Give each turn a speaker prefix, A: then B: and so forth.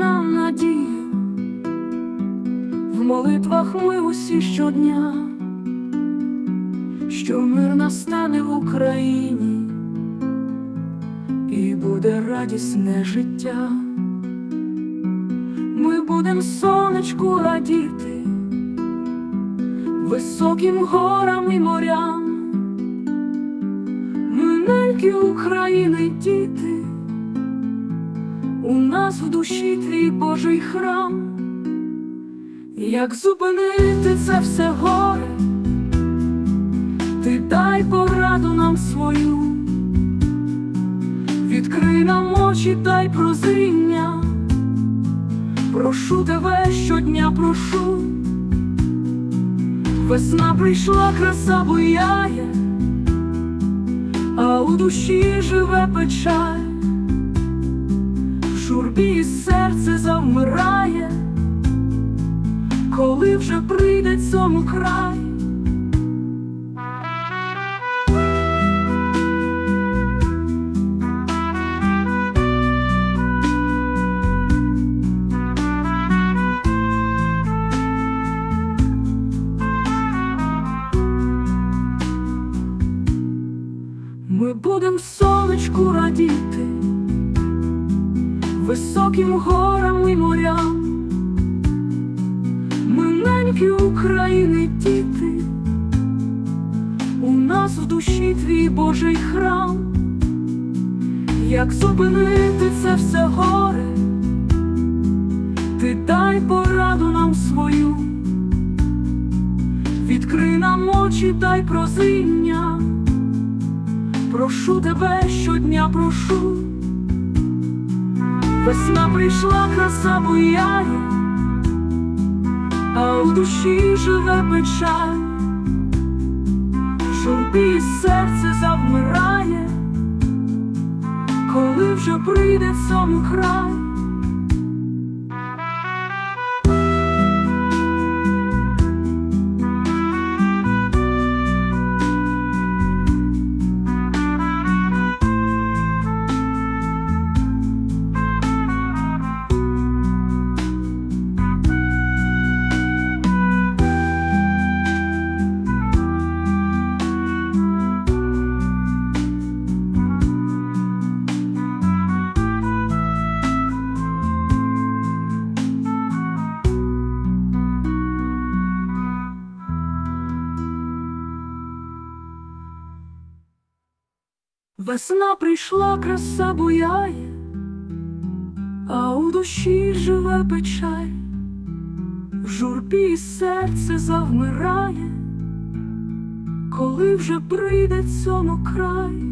A: нам надію, в молитвах ми усі щодня, що мир настане в Україні. І буде радісне життя. Ми будемо сонечку радіти, високим горам і морям, миненькі України діти у нас в душі твій Божий храм. Як зупинити це все горе, ти дай пораду нам свою, відкрий нам очі, дай прозріння, прошу тебе щодня, прошу, весна прийшла, краса буяє, а у душі живе печаль, журбі серце завмирає коли вже прийде цьому край. Ми будем сонечку радіти, високим горам і морям. Ми неньки України діти, у нас в душі твій Божий храм, як зупинити це все горе, ти дай пораду нам свою, відкрий нам очі, дай прозріння, прошу тебе щодня, прошу, весна прийшла, краса буяє а у душі живе печаль, журбі серце завмирає, коли вже прийде цьому край. Весна прийшла, краса буяє, а у душі живе печаль, в журбі серце завмирає, коли вже прийде цьому край.